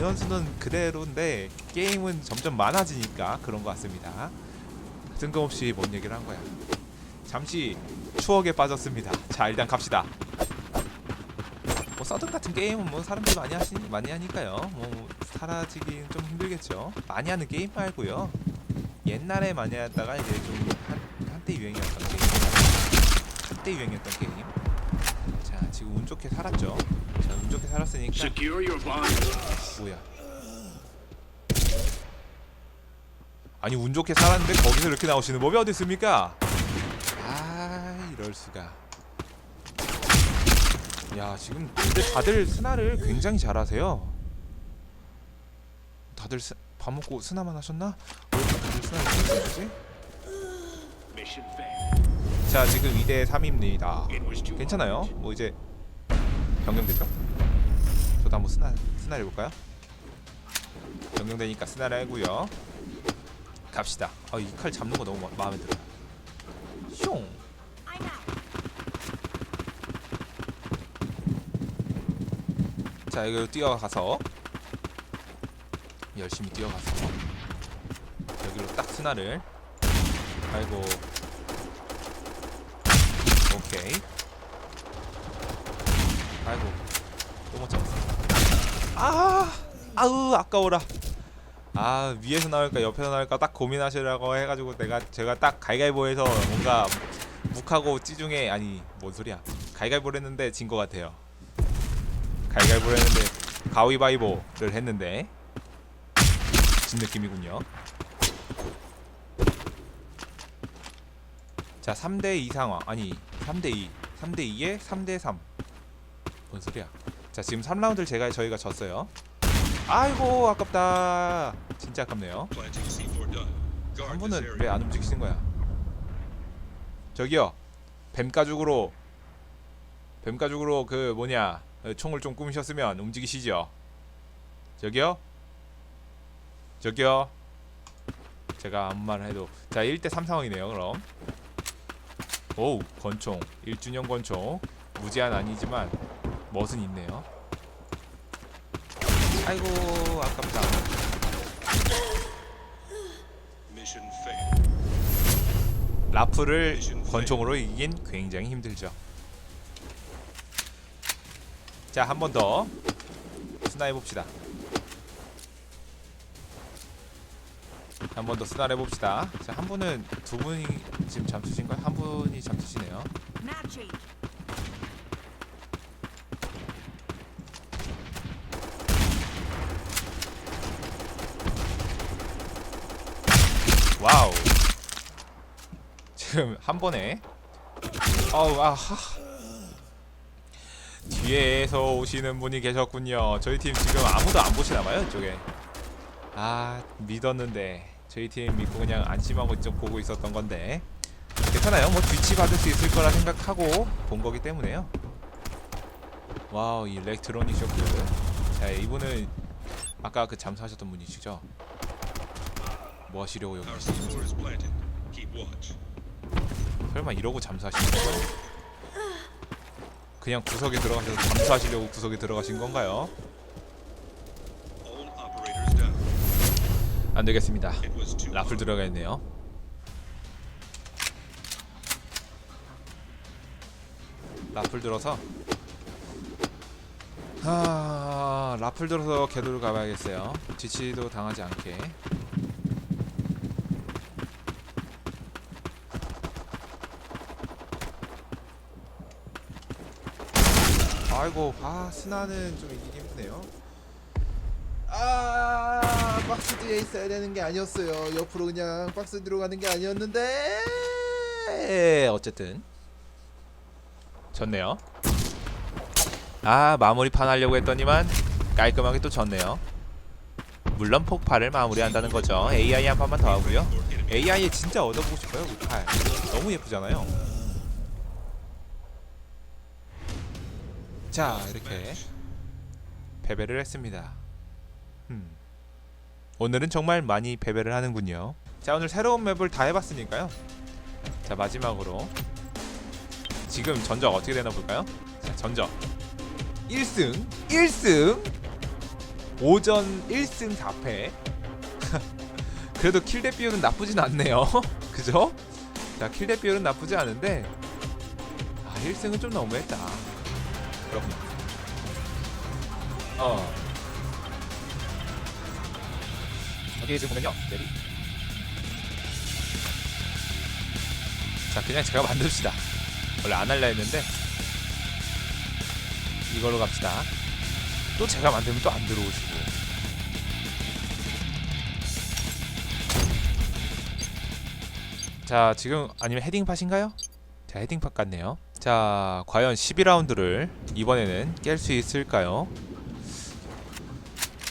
인원수는 그대로인데 게임은 점점 많아지니까 그런 것 같습니다. 뜬금없이 뭔 얘기를 한 거야. 잠시 추억에 빠졌습니다. 자 일단 갑시다. 뭐 서든 같은 게임은 뭐 사람들이 많이 하시 많이 하니까요. 뭐 사라지긴 좀 힘들겠죠. 많이 하는 게임 말고요. 옛날에 많이 하다가 이제 좀 한, 한때 유행이었던 게임. 한때 유행이었던 게임. 자 지금 운 좋게 살았죠. 자운 좋게 살았으니까 Secure your bomb. 뭐야? 아니 운 좋게 살았는데 거기서 이렇게 나오시는 법이 어디 있습니까? 아 이럴 수가. 야 지금 근데 다들 스나를 굉장히 잘하세요. 다들 스, 밥 먹고 스나만 하셨나? 왜 다들 스나를 잘하지? Mission failed. 자 지금 2대 3입니다. It was too 괜찮아요. 뭐 이제 변경됐죠? 저도 한번 스나 스나 해볼까요? 변경되니까 스나를 하고요. 갑시다. 아 이 칼 잡는 거 너무 마, 마음에 들어. 슝. 자 이거 뛰어가서 열심히 뛰어가서 여기로 딱 스나를 아이고 오케이 아이고 또못 잡았어. 아 아우 아까워라. 아 위에서 나올까 옆에서 나올까 딱 고민하시라고 해가지고 내가 제가 딱 가위가위보해서 뭔가 묵하고 찌중에 아니 뭔 소리야. 가위가위보를 했는데 진 것 같아요. 가위가위보를 했는데 가위바위보를 했는데 진 느낌이군요. 자 3대2 상황. 아니 3대2 3대2에 3대3 뭔 소리야? 자 지금 3라운드를 제가 저희가 졌어요. 아이고 아깝다. 진짜 아깝네요. Planting C4 done. 한 분은. 왜 안 움직이시는 거야? 저기요. 뱀 가죽으로 뱀 가죽으로 그 뭐냐 어, 총을 좀 꾸미셨으면 움직이시죠. 저기요. 저기요. 제가 아무 말을 해도. 자 1대3 상황이네요 그럼. 오우 권총. 1주년 권총. 무제한 아니지만 멋은 있네요. 아이고 아깝다. 라프를 권총으로 이긴 굉장히 힘들죠. 자 한 번 더. 스나 해봅시다. 한 번 더 스나 해봅시다. 자 한 분은 두 분이 지금 잠수신가요? 한 분이 잠수시네요 와우. 지금 한 번에. 어우 아하 뒤에서 오시는 분이 계셨군요. 저희 팀 지금 아무도 안 보시나봐요 이쪽에. 아 믿었는데. 저희 팀 믿고 그냥 안심하고 이쪽 보고 있었던 건데. 괜찮아요. 뭐 뒤치 받을 수 있을 거라 생각하고 본 거기 때문에요. 와우 이 렉트로닉 쇼크. 자 이분은 아까 그 잠수하셨던 분이시죠 뭐 하시려고 여기 Our 계시지? C4 is planted. Keep watch. 설마 이러고 잠수하시는 건가요? 그냥 구석에 들어가셔서 잠수하시려고 구석에 들어가신 건가요? 안 되겠습니다. 라플. 들어가 있네요. 라플 들어서 아 라플 들어서 궤도를 가봐야겠어요. 지치도 당하지 않게. 아이고 아 스나는 좀 이기기 힘드네요. 아 박스 뒤에 있어야 되는 게 아니었어요. 옆으로 그냥 박스 들어가는 게 아니었는데 어쨌든 졌네요. 아 마무리판 하려고 했더니만 깔끔하게 또 졌네요. 물론 폭발을 마무리한다는 거죠. AI 한 판만 더 하고요. AI에 진짜 얻어보고 싶어요. 그 팔. 너무 예쁘잖아요. 자 이렇게 패배를 했습니다. 음. 오늘은 정말 많이 패배를 하는군요. 자 오늘 새로운 맵을 다 해봤으니까요. 자 마지막으로 지금 전적 어떻게 되나 볼까요? 자 전적 1승 1승 오전 1승 4패. 그래도 킬대 비율은 나쁘진 않네요. 그죠? 자, 킬대 비율은 나쁘지 않은데 아, 1승은 좀 너무했다. 그렇군요. 어. 여기 지금 보면요. 내리. 자, 그냥 제가 만듭시다. 원래 안 할라 했는데 이걸로 갑시다. 또 제가 만들면 또 안 들어오시고. 자, 지금 아니면 헤딩팟인가요? 자, 헤딩팟 같네요. 자, 과연 12라운드를 이번에는 깰 수 있을까요?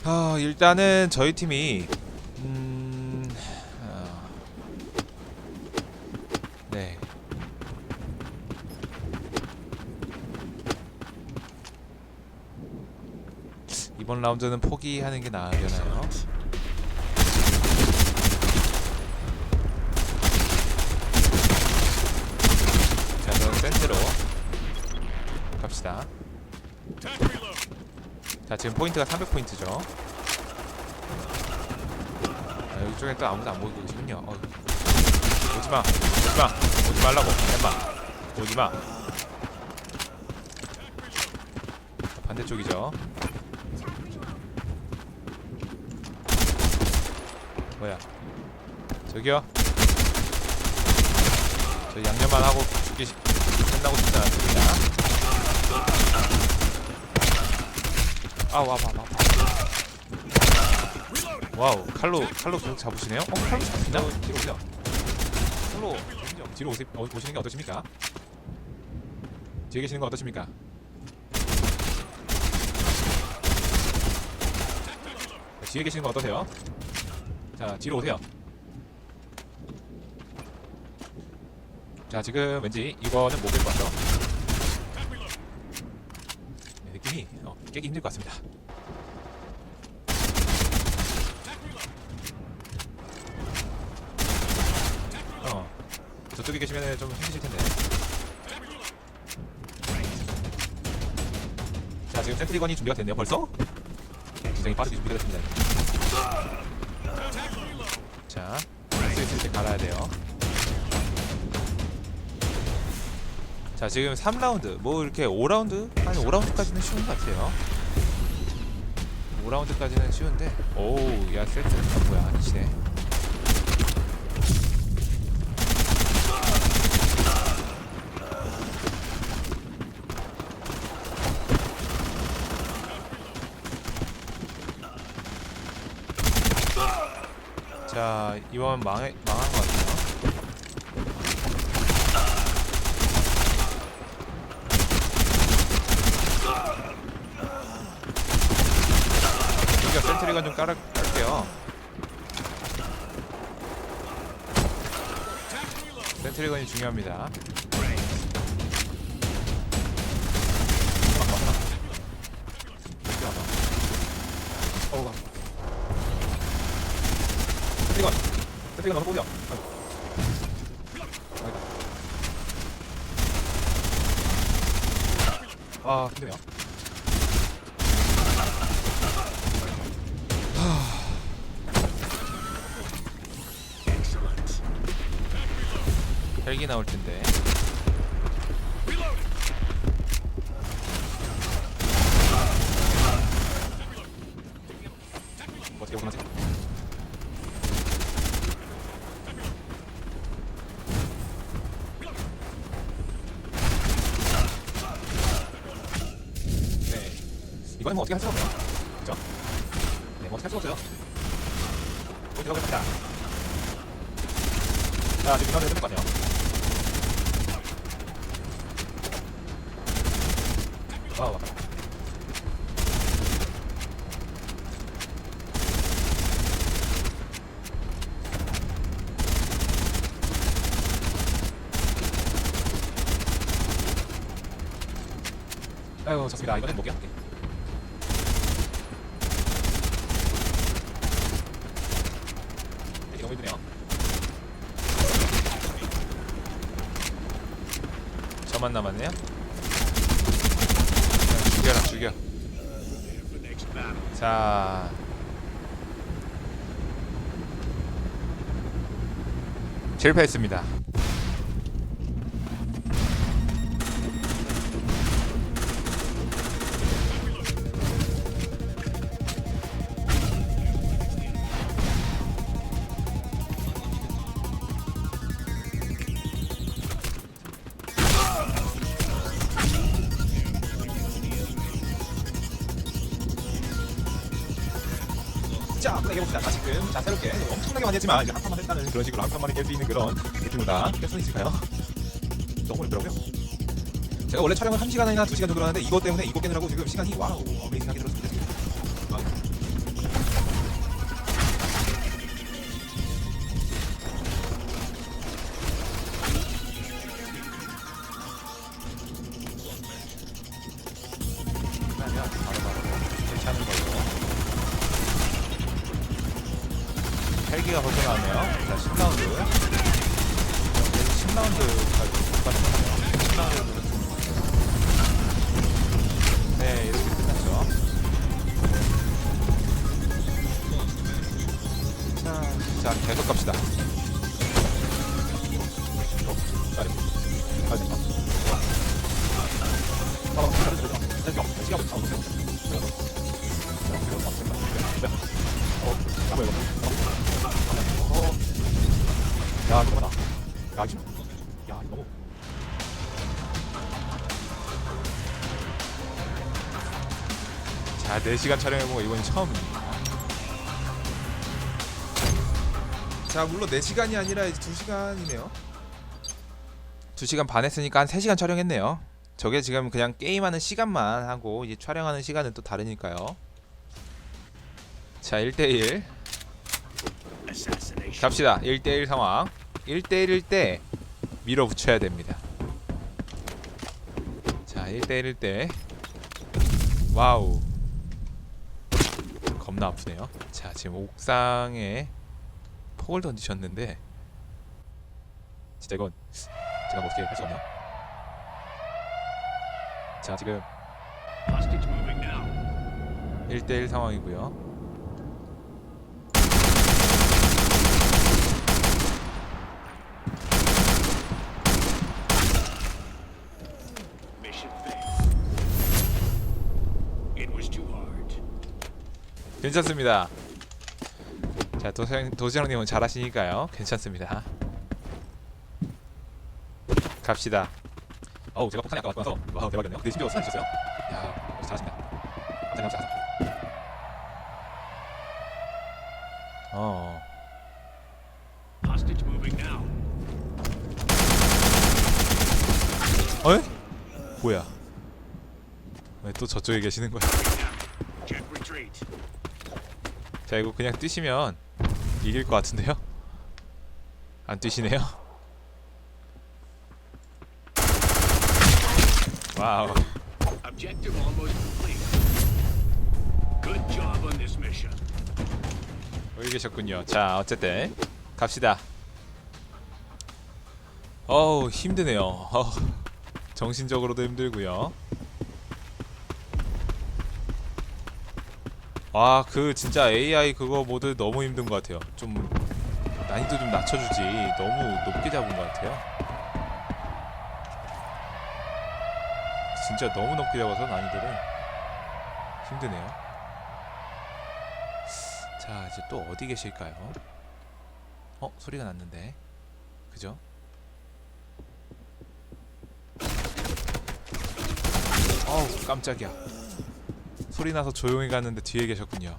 아, 일단은 저희 팀이 음, 아, 네. 이번 라운드는 포기하는 게 나으려나요? 자, 그럼 센트로 갑시다. 자, 지금 포인트가 300포인트죠. 아, 여기 쪽에 또 아무도 안 보이고 계시군요. 어. 오지마, 오지마, 오지 말라고, 엠마, 오지마. 반대쪽이죠. 뭐야? 저기요. 저 양념만 하고 죽기 시- 끝나고 싶지 않습니다. 아, 와, 와, 와, 와. 와우, 칼로 칼로 계속 잡으시네요. 어, 칼로 잡히나? 뒤로 오세요. 칼로 뒤로 오세, 어, 오시는 게 어떠십니까? 뒤에 계시는 거 어떠십니까? 자, 뒤에 계시는 거 어떠세요? 자, 뒤로 오세요. 자, 지금 왠지 이거는 못깰것 같죠? 네, 느낌이 어, 깨기 힘들 것 같습니다. 어, 저쪽에 계시면 좀 힘드실 텐데. 자, 지금 센트리건이 준비가 됐네요. 벌써? 굉장히 빠르게 준비가 됐습니다. 자, 할수 있을 때 갈아야 돼요. 자, 지금 3라운드. 뭐 이렇게 5라운드? 한 5라운드까지는 쉬운 것 같아요. 5라운드까지는 쉬운데. 오우, 야, 세트. 아, 뭐야, 아니시네. 자, 이번 망해, 망한 것 같아요. 여기가 센트리건 좀 깔아, 깔게요. 센트리건이 중요합니다. 아, 힘드네요. 헬기 나올 텐데. 어떻게 보나세요? 네. 이거는 뭐 어떻게 할 수가 없네요. 그죠? 네, 뭐 어떻게 할 수가 없어요. 뭐 들어갑니다. 자, 지금 이건 해야 될것 같아요. 아, 맞다. 아유, 좋습니다. 이번엔 목이야. 이게 너무 힘드네요. 저만 남았네요. 자, 죽여라, 죽여. 자. 실패했습니다. 했지만 이제 한 판만 했다는 그런 식으로 한 판만에 깰 수 있는 그런 느낌보다 깰수 있을까요? 너무 어렵더라고요. 제가 원래 촬영을 1시간이나 2시간 정도 하는데 이것 때문에 이거 깨느라고 지금 시간이 와우 어메이징하게 들었습니다. 자, 4시간 촬영해보고 이번이 처음입니다. 자, 물론 4시간이 아니라 이제 2시간이네요. 2시간 반 했으니까 한 3시간 촬영했네요. 저게 지금 그냥 게임하는 시간만 하고 이제 촬영하는 시간은 또 다르니까요. 자, 1대1 Assassination. 갑시다. 1대1 상황. 1대1일 때 밀어붙여야 됩니다. 자, 1대1일 때 와우. 겁나 아프네요. 자, 지금 옥상에 폭을 던지셨는데 진짜 이건 제가 뭐 어떻게 할 수 없네요. 자, 지금 Hostage moving now. 1대1 상황이고요. Mission failed. It was too hard. 괜찮습니다. 자, 도시락, 도시락님은 잘하시니까요. 괜찮습니다. 갑시다. 어우, 제가 폭탄이 아까 맞고 나서 와우, 대박이네요. 근데 심지어 살아주셨어요. 야, 역시 잘하신다. 가자, 가자. 어. 어? 뭐야? 왜 또 저쪽에 계시는 거야? 자, 이거 그냥 뛰시면 이길 것 같은데요? 안 뛰시네요? 와우. 여기 계셨군요. 자, 어쨌든 갑시다. 어우 힘드네요. 어우, 정신적으로도 힘들고요. 아, 그 진짜 AI 그거 모드 너무 힘든 것 같아요. 좀 난이도 좀 낮춰주지. 너무 높게 잡은 것 같아요. 진짜 너무 높게 잡아서 난이도를 힘드네요. 자 이제 또 어디 계실까요? 어 소리가 났는데 그죠? 어우 깜짝이야 소리 나서 조용히 갔는데 뒤에 계셨군요.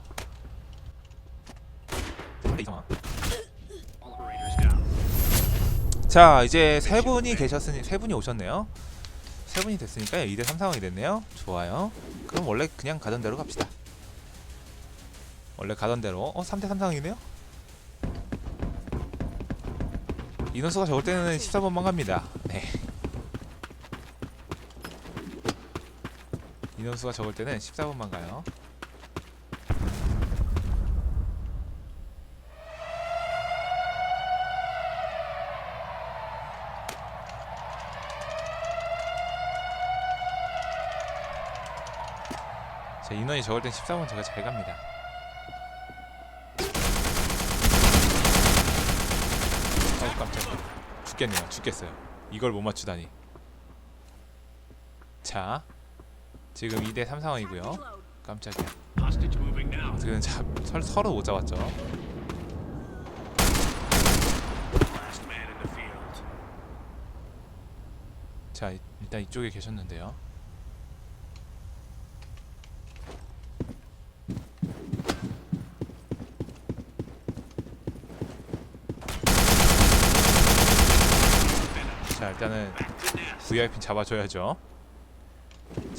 자 이제 세 분이 계셨으니 세 분이 오셨네요. 세 분이 됐으니까 2대 3 상황이 됐네요. 좋아요. 그럼 원래 그냥 가던 대로 갑시다. 원래 가던 대로. 어 3대 3 상황이네요? 인원수가 적을 때는 14번만 갑니다. 네 인원수가 적을 때는 14번만 가요. 자 인원이 적을 땐 14번 제가 잘 갑니다. 어우 깜짝이야. 죽겠네요. 죽겠어요. 이걸 못 맞추다니. 자 지금 2대 3 상황이고요. 깜짝이야. 잡, 설, 서로 못 잡았죠. 자 이- 일단 이쪽에 계셨는데요. 자 일단은 VIP 잡아줘야죠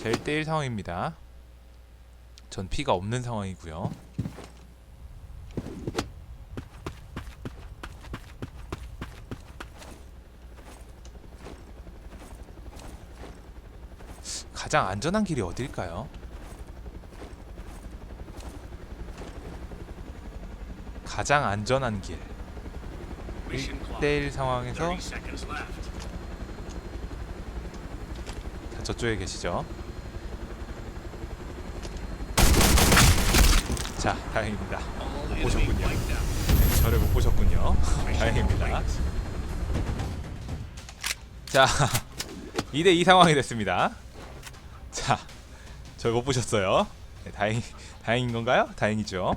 제 1대1 상황입니다 전 피가 없는 상황이고요 가장 안전한 길이 어딜까요? 가장 안전한 길 Mission clock. 1대1 상황에서 30 seconds left. 자, 저쪽에 계시죠? 자, 다행입니다. Enemy 보셨군요. 저를 못 보셨군요. 다행입니다. 자, 2대2 상황이 됐습니다. 자, 저못 보셨어요. 네, 다행, 다행인 건가요? 다행이죠.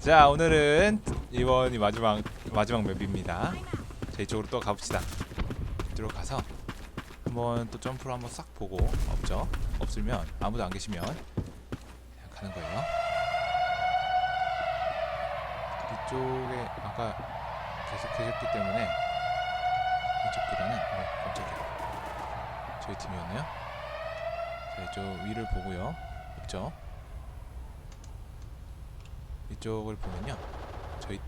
자, 오늘은 이번이 마지막 마지막 맵입니다. 자, 이쪽으로 또 가봅시다. 이쪽으로 가서 한번 또 점프를 한번 싹 보고 없죠? 없으면 아무도 안 계시면 가는 거예요. 이쪽에 아까 계속 계셨기 때문에 이쪽보다는 어 깜짝이야 저희 팀이었나요? 자 이쪽 위를 보고요 없죠? 이쪽을 보면요 저희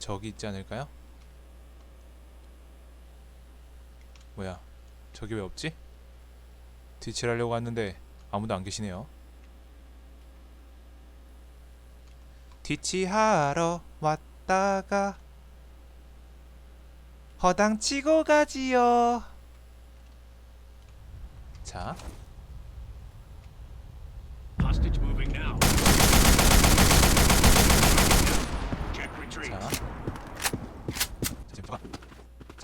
저기 있지 않을까요? 뭐야 저기 왜 없지? 뒤칠하려고 왔는데 아무도 안 계시네요 뒤치하러 왔다가 허당치고 가지요. 자. 자. 지금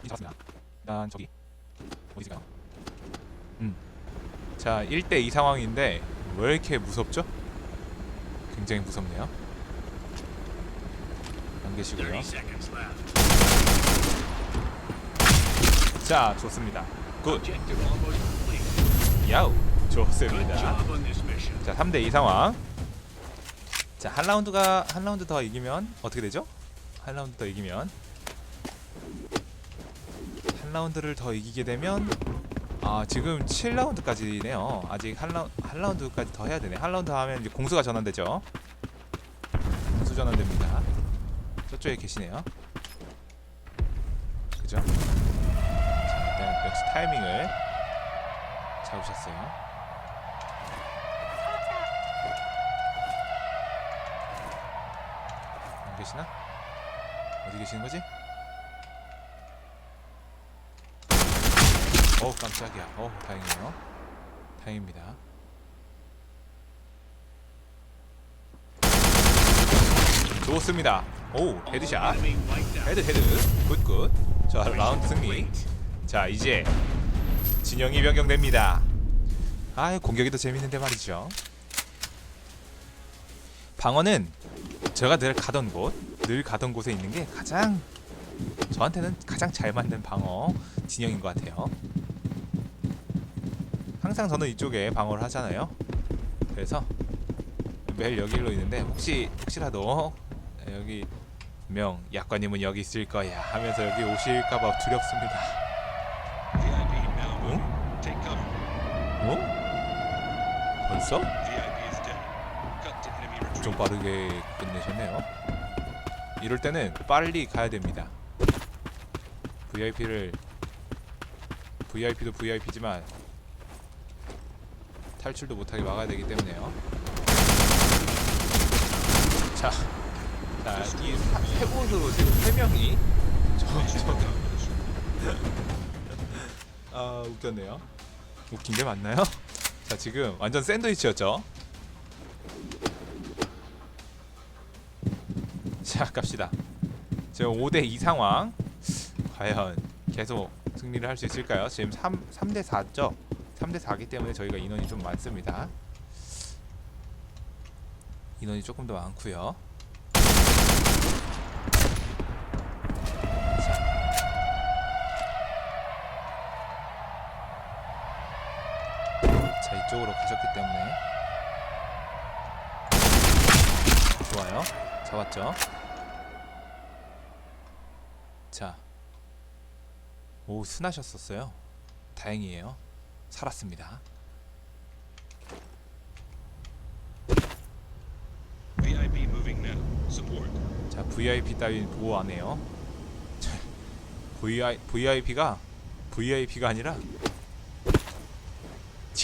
잡았습니다. 일단 저기 어디가? 음. 자, 1대 2 상황인데 왜 이렇게 무섭죠? 굉장히 무섭네요. 안 계시고요. 30 seconds left. 자, 좋습니다. 굿. 야우. 좋습니다. 자, 3대 2 상황. 자, 한 라운드가 한 라운드 더 이기면 어떻게 되죠? 한 라운드 더 이기면 한 라운드를 더 이기게 되면 아, 지금 7라운드까지네요. 아직 한, 라운, 한 라운드까지 더 해야 되네. 한 라운드 하면 이제 공수가 전환되죠. 공수 전환됩니다. 저쪽에 계시네요. 그죠? 자, 일단 역시 타이밍을 잡으셨어요. 안 계시나? 어디 계시는 거지? 어우 깜짝이야. 어우 다행이에요. 다행입니다. 좋습니다. 오 헤드샷. 헤드 헤드. 굿굿. 자 라운드 승리. 자 이제 진영이 변경됩니다. 아 공격이 더 재밌는데 말이죠. 방어는 제가 늘 가던 곳, 늘 가던 곳에 있는 게 가장 저한테는 가장 잘 맞는 방어 진영인 것 같아요. 항상 저는 이쪽에 방어를 하잖아요. 그래서 매일 여기로 있는데 혹시 혹시라도 여기 명 약관님은 여기 있을 거야 하면서 여기 오실까봐 두렵습니다. Cover. 어? 벌써? 좀 빠르게 끝내셨네요. 이럴 때는 빨리 가야 됩니다. VIP를 VIP도 VIP지만 탈출도 못하게 막아야 되기 때문에요. 자, 자, 이세 곳으로 지금 세 명이 저, 저, 아 웃겼네요. 웃긴 게 맞나요? 자 지금 완전 샌드위치였죠 자 갑시다 지금 5대 2 상황 과연 계속 승리를 할 수 있을까요? 지금 3, 3대 4죠 3대 4기 때문에 저희가 인원이 좀 많습니다 인원이 조금 더 많고요 쪽으로 가셨기 때문에. 좋아요. 잡았죠? 자. 오 순하셨었어요. 다행이에요. 살았습니다. 자 VIP 따윈 보호 안 해요. VI, VIP가 VIP가 아니라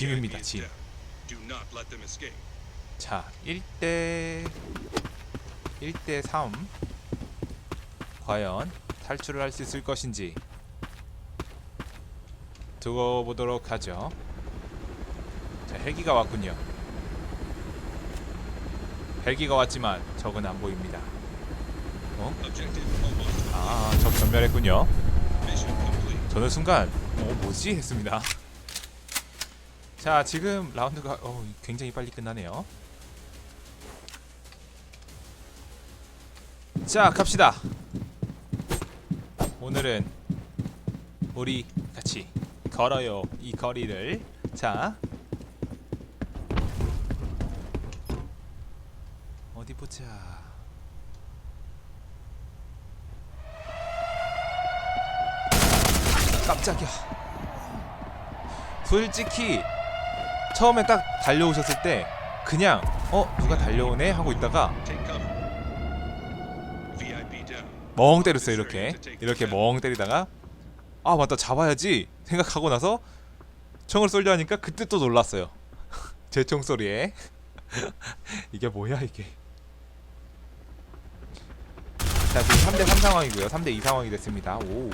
짐입니다 짐. 자, 1대 1대 3 과연 탈출을 할 수 있을 것인지 두고 보도록 하죠. 자, 헬기가 왔군요. 헬기가 왔지만 적은 안 보입니다. Almost. 아, 적 전멸했군요. 저는 순간 어 뭐지 했습니다. 자 지금 라운드가 어, 굉장히 빨리 끝나네요. 자 갑시다. 오늘은 우리 같이 걸어요 이 거리를 자 어디 보자. 깜짝이야. 솔직히 처음에 딱 달려오셨을 때 그냥 어 누가 달려오네? 하고 있다가. 멍 때렸어요 이렇게. 이렇게 멍 때리다가 아 맞다 잡아야지. 생각하고 나서 총을 쏠려 하니까 그때 또 놀랐어요. 제 총소리에. 이게 뭐야 이게. 자 지금 3대3 상황이고요. 3대2 상황이 됐습니다. 오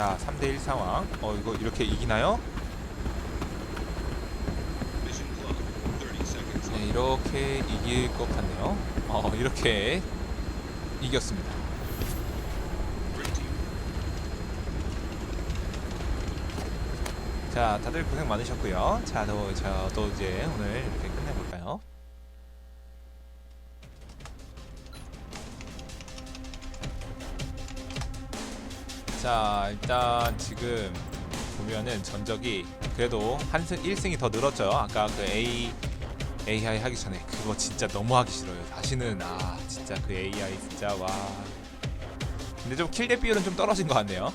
자, 3대1 상황. 어, 이거 이렇게 이기나요? Mission clock. 30 seconds. 네, 이렇게 이길 것 같네요. 어, 이렇게 이겼습니다. 자, 다들 고생 많으셨고요. 자, 또 저도 이제 오늘 자, 일단 지금 보면은 전적이 그래도 한승 1승이 더 늘었죠. 아까 그 A AI 하기 전에 그거 진짜 너무 하기 싫어요. 다시는 아 진짜 그 AI 진짜 와. 근데 좀 킬대 비율은 좀 떨어진 것 같네요.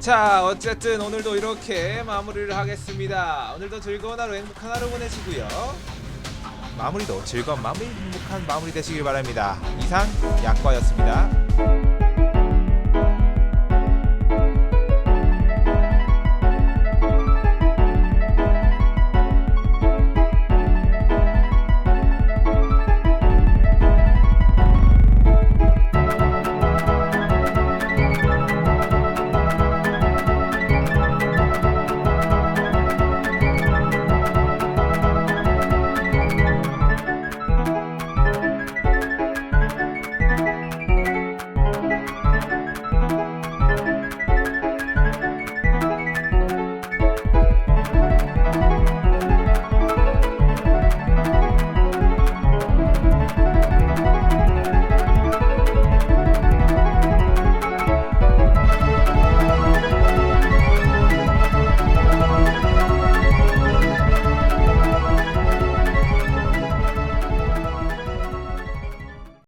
자 어쨌든 오늘도 이렇게 마무리를 하겠습니다 오늘도 즐거운 하루 행복한 하루 보내시고요 마무리도 즐거운 마무리 행복한 마무리 되시길 바랍니다 이상 약과였습니다